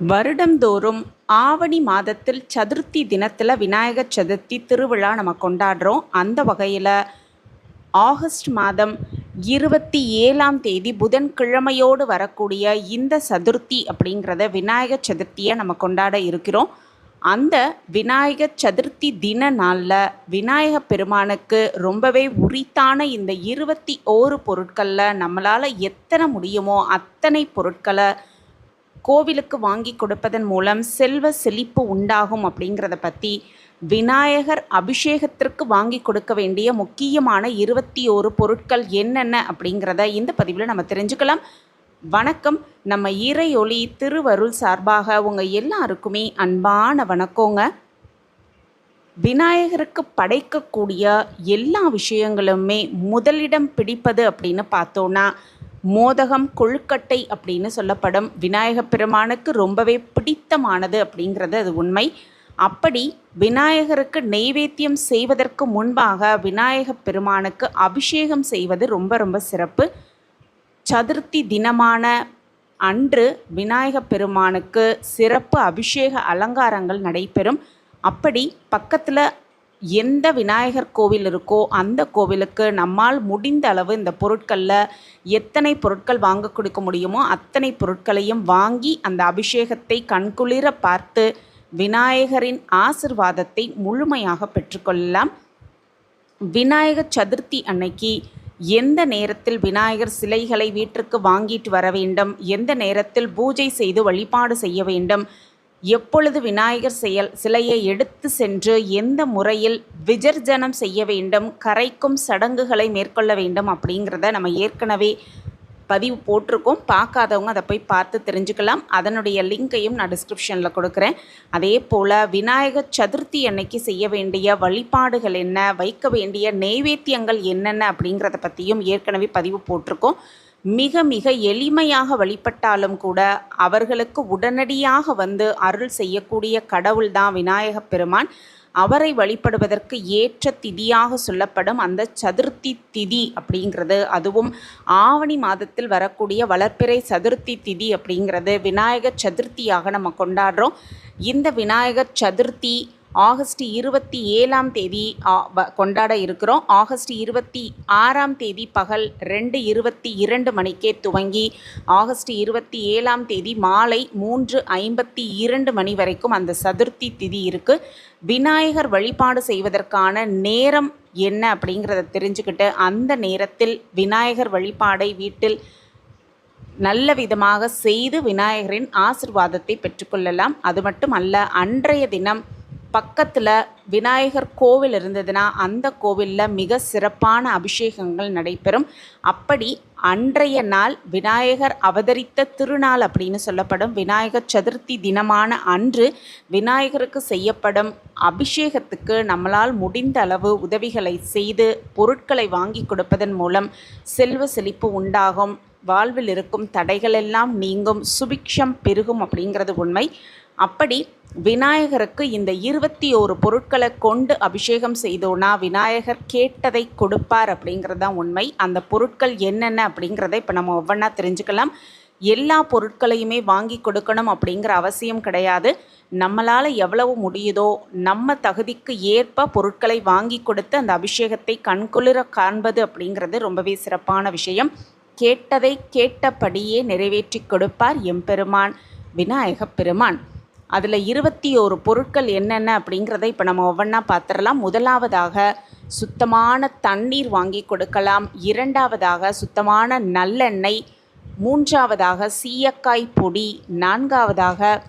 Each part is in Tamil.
வருடந்தோறும் ஆவணி மாதத்தில் சதுர்த்தி தினத்தில் விநாயகர் சதுர்த்தி திருவிழா நம்ம கொண்டாடுறோம். அந்த வகையில் ஆகஸ்ட் மாதம் இருபத்தி ஏழாம் தேதி புதன்கிழமையோடு வரக்கூடிய இந்த சதுர்த்தி அப்படிங்கிறத விநாயகர் சதுர்த்தியை நம்ம கொண்டாட இருக்கிறோம். அந்த விநாயகர் சதுர்த்தி தின நாளில் விநாயகப் பெருமானுக்கு ரொம்பவே உரித்தான இந்த இருபத்தி ஓரு பொருட்களில் நம்மளால் எத்தனை முடியுமோ அத்தனை பொருட்களை கோவிலுக்கு வாங்கி கொடுப்பதன் மூலம் செல்வ செழிப்பு உண்டாகும் அப்படிங்கிறத பற்றி விநாயகர் அபிஷேகத்திற்கு வாங்கி கொடுக்க வேண்டிய முக்கியமான இருபத்தி ஓரு பொருட்கள் என்னென்ன அப்படிங்கிறத இந்த பதிவில் நம்ம தெரிஞ்சுக்கலாம். வணக்கம். நம்ம இறையொளி திருவருள் சார்பாக உங்கள் எல்லாருக்குமே அன்பான வணக்கங்க. விநாயகருக்கு படைக்கக்கூடிய எல்லா விஷயங்களுமே முதலிடம் பிடிப்பது அப்படின்னு பார்த்தோன்னா மோதகம் கொழுக்கட்டை அப்படின்னு சொல்லப்படும். விநாயகப் பெருமானுக்கு ரொம்பவே பிடித்தமானது அப்படிங்கிறது அது உண்மை. அப்படி விநாயகருக்கு நெய்வேத்தியம் செய்வதற்கு முன்பாக விநாயகப் பெருமானுக்கு அபிஷேகம் செய்வது ரொம்ப ரொம்ப சிறப்பு. சதுர்த்தி தினமான அன்று விநாயகப் பெருமானுக்கு சிறப்பு அபிஷேக அலங்காரங்கள் நடைபெறும். அப்படி பக்கத்தில் எந்த விநாயகர் கோவில் இருக்கோ அந்த கோவிலுக்கு நம்மால் முடிந்த அளவு இந்த பொருட்களில் எத்தனை பொருட்கள் வாங்க கொடுக்க முடியுமோ அத்தனை பொருட்களையும் வாங்கி அந்த அபிஷேகத்தை கண்குளிர பார்த்து விநாயகரின் ஆசிர்வாதத்தை முழுமையாக பெற்றுக்கொள்ளலாம். விநாயகர் சதுர்த்தி அன்னைக்கு எந்த நேரத்தில் விநாயகர் சிலைகளை வீட்டிற்கு வாங்கிட்டு வர வேண்டும்? எந்த நேரத்தில் பூஜை செய்து வழிபாடு செய்ய வேண்டும்? எப்பொழுது விநாயகர் செயல் சிலையை எடுத்து சென்று எந்த முறையில் விஜர்ஜனம் செய்ய வேண்டும் கரைக்கும் சடங்குகளை மேற்கொள்ள வேண்டும் அப்படிங்கிறத நம்ம ஏற்கனவே பதிவு போட்டிருக்கோம். பார்க்காதவங்க அதை போய் பார்த்து தெரிஞ்சுக்கலாம். அதனுடைய லிங்கையும் நான் டிஸ்கிரிப்ஷனில் கொடுக்குறேன். அதே போல் விநாயகர் சதுர்த்தி அன்னைக்கு செய்ய வேண்டிய வழிபாடுகள் என்ன வைக்க வேண்டிய நெய்வேத்தியங்கள் என்னென்ன அப்படிங்கிறத பற்றியும் ஏற்கனவே பதிவு போட்டிருக்கோம். மிக மிக எளிமையாக வழிபட்டாலும் கூட அவர்களுக்கு உடனடியாக வந்து அருள் செய்யக்கூடிய கடவுள் தான் பெருமான். அவரை வழிபடுவதற்கு ஏற்ற திதியாக சொல்லப்படும் அந்த சதுர்த்தி திதி அப்படிங்கிறது அதுவும் ஆவணி மாதத்தில் வரக்கூடிய வளர்ப்பிறை சதுர்த்தி திதி அப்படிங்கிறது விநாயகர் சதுர்த்தியாக நம்ம கொண்டாடுறோம். இந்த விநாயகர் சதுர்த்தி ஆகஸ்ட் இருபத்தி ஏழாம் தேதி கொண்டாட இருக்கிறோம். ஆகஸ்ட் இருபத்தி ஆறாம் தேதி பகல் ரெண்டு இருபத்தி இரண்டு மணிக்கே துவங்கி ஆகஸ்ட் இருபத்தி ஏழாம் தேதி மாலை மூன்று ஐம்பத்தி இரண்டு மணி வரைக்கும் அந்த சதுர்த்தி திதி இருக்குது விநாயகர் வழிபாடு செய்வதற்கான நேரம் என்ன அப்படிங்கிறத தெரிஞ்சுக்கிட்டு அந்த நேரத்தில் விநாயகர் வழிபாடை வீட்டில் நல்ல விதமாக செய்து விநாயகரின் ஆசிர்வாதத்தை பெற்றுக்கொள்ளலாம். அது மட்டும் அல்ல அன்றைய தினம் பக்கத்தில் விநாயகர் கோவில் இருந்ததுன்னா அந்த கோவிலில் மிக சிறப்பான அபிஷேகங்கள் நடைபெறும். அப்படி அன்றைய நாள் விநாயகர் அவதரித்த திருநாள் அப்படின்னு சொல்லப்படும். விநாயகர் சதுர்த்தி தினமான அன்று விநாயகருக்கு செய்யப்படும் அபிஷேகத்துக்கு நம்மளால் முடிந்த அளவு உதவிகளை செய்து பொருட்களை வாங்கி கொடுப்பதன் மூலம் செல்வ செழிப்பு உண்டாகும். வாழ்வில் இருக்கும் தடைகளெல்லாம் நீங்கும். சுபிக்ஷம் பெருகும் அப்படிங்கிறது உண்மை. அப்படி விநாயகருக்கு இந்த இருபத்தி ஓரு பொருட்களை கொண்டு அபிஷேகம் செய்தோன்னா விநாயகர் கேட்டதை கொடுப்பார் அப்படிங்கிறது தான் உண்மை. அந்த பொருட்கள் என்னென்ன அப்படிங்கிறத இப்போ நம்ம ஒவ்வொன்றா தெரிஞ்சுக்கலாம். எல்லா பொருட்களையுமே வாங்கி கொடுக்கணும் அப்படிங்கிற அவசியம் கிடையாது. நம்மளால் எவ்வளவு முடியுதோ நம்ம தகுதிக்கு ஏற்ப பொருட்களை வாங்கி கொடுத்து அந்த அபிஷேகத்தை கண்குளிர காண்பது அப்படிங்கிறது ரொம்பவே சிறப்பான விஷயம். கேட்டதை கேட்டபடியே நிறைவேற்றி கொடுப்பார் எம்பெருமான் விநாயகப் பெருமான். அதில் இருபத்தி ஓரு பொருட்கள் என்னென்ன அப்படிங்கிறத இப்போ நம்ம ஒவ்வொன்றா பார்த்துடலாம் முதலாவதாக சுத்தமான தண்ணீர் வாங்கி கொடுக்கலாம். இரண்டாவதாக சுத்தமான நல்லெண்ணெய். மூன்றாவதாக சீயக்காய் பொடி. நான்காவதாக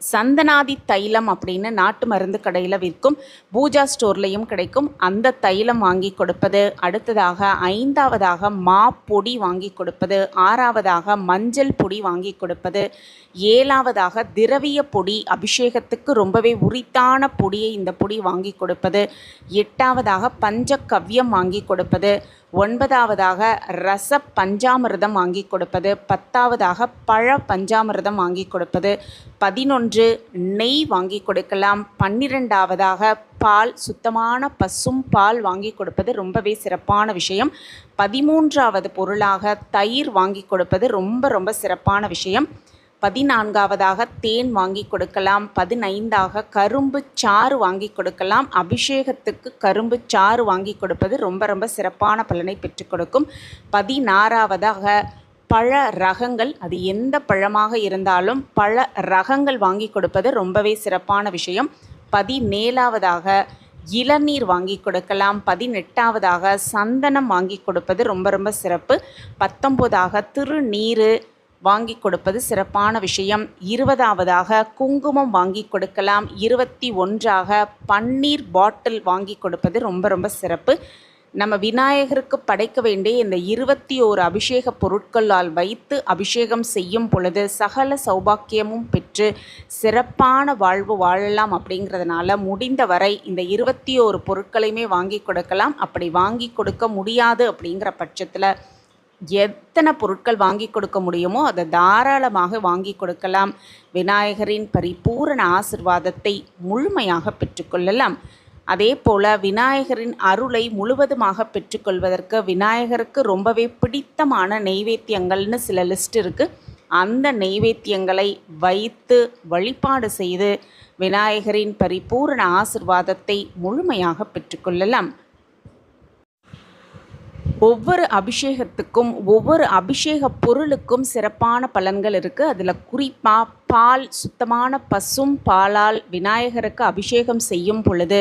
சந்தனாதி தைலம் அப்படின்னு நாட்டு மருந்து கடையில் விற்கும் பூஜா ஸ்டோர்லேயும் கிடைக்கும். அந்த தைலம் வாங்கி கொடுப்பது அடுத்ததாக ஐந்தாவதாக மா பொடி வாங்கி கொடுப்பது ஆறாவதாக மஞ்சள் பொடி வாங்கி கொடுப்பது ஏழாவதாக திரவிய பொடி அபிஷேகத்துக்கு ரொம்பவே உரித்தான பொடியை இந்த பொடி வாங்கி கொடுப்பது எட்டாவதாக பஞ்சகவ்யம் வாங்கி கொடுப்பது ஒன்பதாவதாக ரச பஞ்சாமிர்தம் வாங்கி கொடுப்பது பத்தாவதாக பழ பஞ்சாமிர்தம் வாங்கி கொடுப்பது பதினொன்று நெய் வாங்கி கொடுக்கலாம் பன்னிரெண்டாவதாக பால் சுத்தமான பசும் பால் வாங்கி கொடுப்பது ரொம்பவே சிறப்பான விஷயம் பதிமூன்றாவது பொருளாக தயிர் வாங்கி கொடுப்பது ரொம்ப ரொம்ப சிறப்பான விஷயம். பதினான்காவதாக தேன் வாங்கி கொடுக்கலாம் பதினைந்தாக கரும்பு சாறு வாங்கி கொடுக்கலாம். அபிஷேகத்துக்கு கரும்பு சாறு வாங்கி கொடுப்பது ரொம்ப ரொம்ப சிறப்பான பலனை பெற்றுக் கொடுக்கும். பதினாறாவதாக பழ ரகங்கள் அது எந்த பழமாக இருந்தாலும் பழ ரகங்கள் வாங்கி கொடுப்பது ரொம்பவே சிறப்பான விஷயம். பதினேழாவதாக இளநீர் வாங்கி கொடுக்கலாம் பதினெட்டாவதாக சந்தனம் வாங்கி கொடுப்பது ரொம்ப ரொம்ப சிறப்பு. பத்தொம்போதாக திருநீர் வாங்கி கொடுப்பது சிறப்பான விஷயம். இருபதாவதாக குங்குமம் வாங்கி கொடுக்கலாம். இருபத்தி ஒன்றாக பன்னீர் பாட்டில் வாங்கி கொடுப்பது ரொம்ப ரொம்ப சிறப்பு. நம்ம விநாயகருக்கு படைக்க வேண்டிய இந்த இருபத்தி ஓரு அபிஷேக பொருட்களால் வைத்து அபிஷேகம் செய்யும் பொழுது சகல சௌபாக்கியமும் பெற்று சிறப்பான வாழ்வு வாழலாம் அப்படிங்கிறதுனால முடிந்தவரை இந்த இருபத்தி ஓரு பொருட்களையுமே வாங்கி கொடுக்கலாம். அப்படி வாங்கி கொடுக்க முடியாது அப்படிங்கிற பட்சத்தில் எத்தனை பொருட்கள் வாங்கி கொடுக்க முடியுமோ அதை தாராளமாக வாங்கி கொடுக்கலாம். விநாயகரின் பரிபூரண ஆசிர்வாதத்தை முழுமையாக பெற்றுக்கொள்ளலாம் அதே போல் விநாயகரின் அருளை முழுவதுமாக பெற்றுக்கொள்வதற்கு விநாயகருக்கு ரொம்பவே பிடித்தமான நெய்வேத்தியங்கள்னு சில லிஸ்ட் இருக்குது அந்த நெய்வேத்தியங்களை வைத்து வழிபாடு செய்து விநாயகரின் பரிபூரண ஆசிர்வாதத்தை முழுமையாக பெற்றுக்கொள்ளலாம் ஒவ்வொரு அபிஷேகத்துக்கும் ஒவ்வொரு அபிஷேக பொருளுக்கும் சிறப்பான பலன்கள் இருக்குது அதில் குறிப்பாக பால் சுத்தமான பசும் பாலால் விநாயகருக்கு அபிஷேகம் செய்யும் பொழுது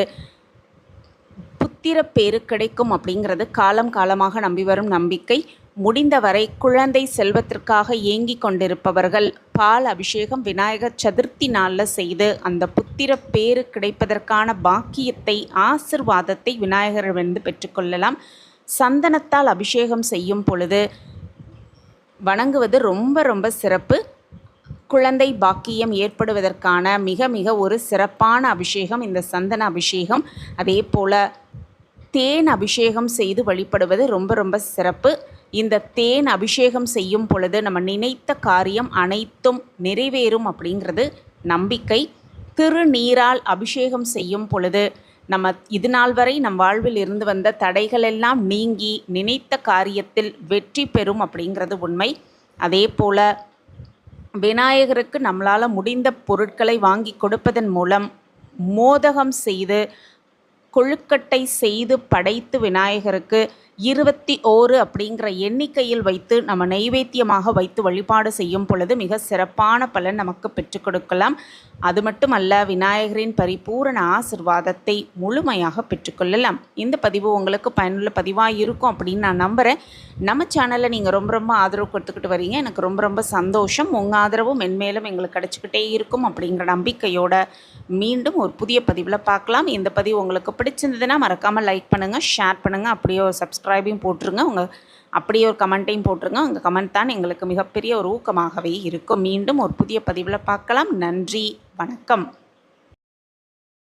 புத்திரப்பேறு கிடைக்கும் அப்படிங்கிறது காலம் காலமாக நம்பி வரும் நம்பிக்கை. முடிந்தவரை குழந்தை செல்வத்திற்காக ஏங்கி கொண்டிருப்பவர்கள் பால் அபிஷேகம் விநாயகர் சதுர்த்தி நாளில் செய்து அந்த புத்திர பேரு கிடைப்பதற்கான பாக்கியத்தை ஆசிர்வாதத்தை விநாயகரிடமிருந்து பெற்றுக்கொள்ளலாம் சந்தனத்தால் அபிஷேகம் செய்யும் பொழுது வணங்குவது ரொம்ப ரொம்ப சிறப்பு. குழந்தை பாக்கியம் ஏற்படுவதற்கான மிக மிக ஒரு சிறப்பான அபிஷேகம் இந்த சந்தன அபிஷேகம். அதே போல் தேன் அபிஷேகம் செய்து வழிபடுவது ரொம்ப ரொம்ப சிறப்பு. இந்த தேன் அபிஷேகம் செய்யும் பொழுது நம்ம நினைத்த காரியம் அனைத்தும் நிறைவேறும் அப்படிங்கிறது நம்பிக்கை. திருநீரால் அபிஷேகம் செய்யும் பொழுது நம்ம இது நாள் வரை நம் வாழ்வில் இருந்து வந்த தடைகள் எல்லாம் நீங்கி நினைத்த காரியத்தில் வெற்றி பெறும் அப்படிங்கிறது உண்மை. அதே போல் விநாயகருக்கு நம்மளால் முடிந்த பொருட்களை வாங்கி கொடுப்பதன் மூலம் மோதகம் செய்து கொழுக்கட்டை செய்து படைத்து விநாயகருக்கு இருபத்தி ஓரு அப்படிங்கிற எண்ணிக்கையில் வைத்து நம்ம நைவேத்தியமாக வைத்து வழிபாடு செய்யும் பொழுது மிக சிறப்பான பலன் நமக்கு பெற்றுக் கொடுக்கலாம். அது மட்டுமல்ல விநாயகரின் பரிபூரண ஆசிர்வாதத்தை முழுமையாக பெற்றுக்கொள்ளலாம் இந்த பதிவு உங்களுக்கு பயனுள்ள பதிவாக இருக்கும் அப்படின்னு நான் நம்புகிறேன் நம்ம சேனலில் நீங்கள் ரொம்ப ரொம்ப ஆதரவு கொடுத்துக்கிட்டு வரீங்க. எனக்கு ரொம்ப ரொம்ப சந்தோஷம். உங்கள் ஆதரவும் மென்மேலும் எங்களுக்கு கிடச்சிக்கிட்டே இருக்கும் அப்படிங்கிற நம்பிக்கையோட மீண்டும் ஒரு புதிய பதிவில் பார்க்கலாம். இந்த பதிவு உங்களுக்கு பிடிச்சிருந்ததுன்னா மறக்காமல் லைக் பண்ணுங்கள் ஷேர் பண்ணுங்கள் அப்படியே சப்ஸ்கிரைப் சப்ஸ்கிரைபையும் போட்டுருங்க. உங்கள் அப்படியே ஒரு கமெண்ட்டையும் போட்டுருங்க. உங்கள் கமெண்ட் தான் எங்களுக்கு மிகப்பெரிய ஒரு ஊக்கமாகவே இருக்கும். மீண்டும் ஒரு புதிய பதிவில் பார்க்கலாம். நன்றி. வணக்கம்.